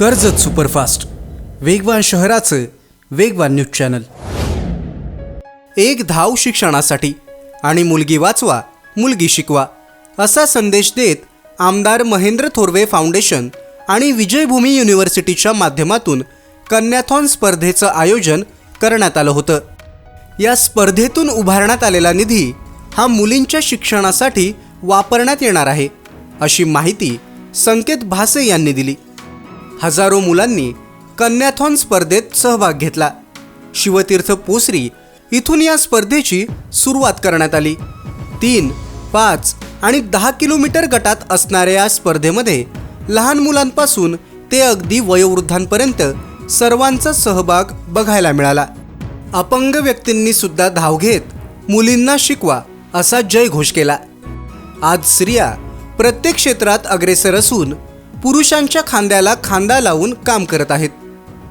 Karjat superfast. वेगवान शहराचं वेगवान न्यूज चॅनल. एक धाव शिक्षणासाठी आणि मुलगी वाचवा मुलगी शिकवा असा संदेश देत आमदार महेंद्र थोरवे फाउंडेशन आणि विजयभूमी युनिव्हर्सिटीच्या माध्यमातून कन्याथॉन स्पर्धेचं आयोजन करण्यात आलं होतं. या स्पर्धेतून उभारण्यात आलेला निधी हा मुलींच्या शिक्षणासाठी वापरण्यात येणार आहे अशी माहिती संकेत भासे यांनी दिली. हजारो मुलांनी कन्याथॉन स्पर्धेत सहभाग घेतला. शिवतीर्थ पोसरी इथून या स्पर्धेची सुरुवात करण्यात आली. तीन पाच आणि दहा किलोमीटर गटात असणाऱ्या या स्पर्धेमध्ये लहान मुलांपासून ते अगदी वयोवृद्धांपर्यंत सर्वांचा सहभाग बघायला मिळाला. अपंग व्यक्तींनी सुद्धा धाव घेत मुलींना शिकवा असा जयघोष केला. आज स्त्रिया प्रत्येक क्षेत्रात अग्रेसर असून पुरुषांच्या खांद्याला खांदा लावून काम करत आहेत.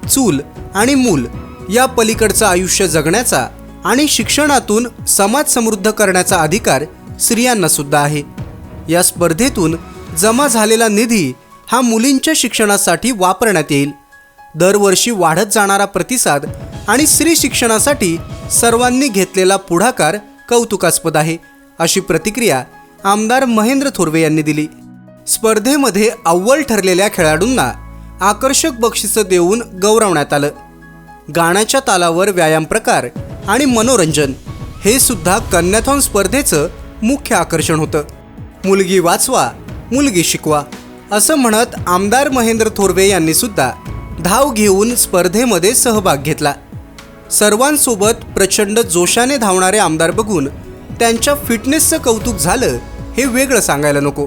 चूल आणि मूल या पलीकडचं आयुष्य जगण्याचा आणि शिक्षणातून समाज समृद्ध करण्याचा अधिकार स्त्रियांना सुद्धा आहे. या स्पर्धेतून जमा झालेला निधी हा मुलींच्या शिक्षणासाठी वापरण्यात येईल. दरवर्षी वाढत जाणारा प्रतिसाद आणि स्त्री शिक्षणासाठी सर्वांनी घेतलेला पुढाकार कौतुकास्पद आहे अशी प्रतिक्रिया आमदार महेंद्र थोरवे यांनी दिली. स्पर्धेमध्ये अव्वल ठरलेल्या खेळाडूंना आकर्षक बक्षिसं देऊन गौरवण्यात आलं. गाण्याच्या तालावर व्यायाम प्रकार आणि मनोरंजन हे सुद्धा कन्याथॉन स्पर्धेचं मुख्य आकर्षण होतं. मुलगी वाचवा मुलगी शिकवा असं म्हणत आमदार महेंद्र थोरवे यांनी सुद्धा धाव घेऊन स्पर्धेमध्ये सहभाग घेतला. सर्वांसोबत प्रचंड जोशाने धावणारे आमदार बघून त्यांच्या फिटनेसचं कौतुक झालं हे वेगळं सांगायला नको.